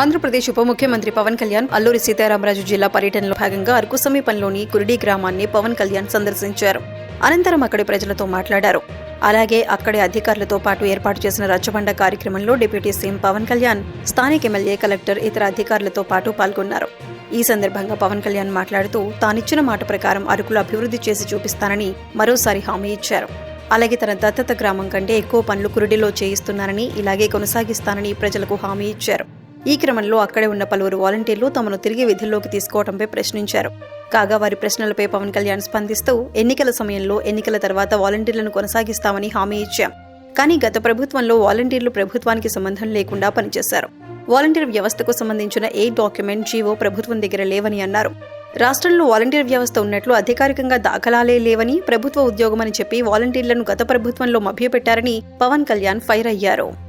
ఆంధ్రప్రదేశ్ ఉప ముఖ్యమంత్రి పవన్ కళ్యాణ్ అల్లూరి సీతారామరాజు జిల్లా పర్యటనలో భాగంగా అరకు సమీపంలోని కురిడి గ్రామాన్ని పవన్ కళ్యాణ్ సందర్శించారు. అనంతరం అక్కడి ప్రజలతో మాట్లాడారు. అలాగే అక్కడి అధికారులతో పాటు ఏర్పాటు చేసిన రచ్చబండ కార్యక్రమంలో డిప్యూటీ సీఎం పవన్ కళ్యాణ్ స్థానిక ఎమ్మెల్యే కలెక్టర్ ఇతర అధికారులతో పాటు పాల్గొన్నారు. ఈ సందర్భంగా పవన్ కళ్యాణ్ మాట్లాడుతూ తానిచ్చిన మాట ప్రకారం అరకులు అభివృద్ధి చేసి చూపిస్తానని మరోసారి హామీ ఇచ్చారు. అలాగే తన దత్తత గ్రామం కంటే ఎక్కువ పనులు కురుడిలో చేయిస్తున్నారని ఇలాగే కొనసాగిస్తానని ప్రజలకు హామీ ఇచ్చారు. ఈ క్రమంలో అక్కడే ఉన్న పలువురు వాలంటీర్లు తమను తిరిగి విధుల్లోకి తీసుకోవడంపై ప్రశ్నించారు. కాగా వారి ప్రశ్నలపై పవన్ కళ్యాణ్ స్పందిస్తూ ఎన్నికల సమయంలో ఎన్నికల తర్వాత వాలంటీర్లను కొనసాగిస్తామని హామీ ఇచ్చాం. కానీ గత ప్రభుత్వంలో వాలంటీర్లు ప్రభుత్వానికి సంబంధం లేకుండా పనిచేశారు. వాలంటీర్ వ్యవస్థకు సంబంధించిన ఏ డాక్యుమెంట్ జీవో ప్రభుత్వం దగ్గర లేవని అన్నారు. రాష్ట్రంలో వాలంటీర్ వ్యవస్థ ఉన్నట్లు అధికారికంగా దాఖలాలే లేవని ప్రభుత్వ ఉద్యోగమని చెప్పి వాలంటీర్లను గత ప్రభుత్వంలో మభ్యపెట్టారని పవన్ కళ్యాణ్ ఫైర్ అయ్యారు.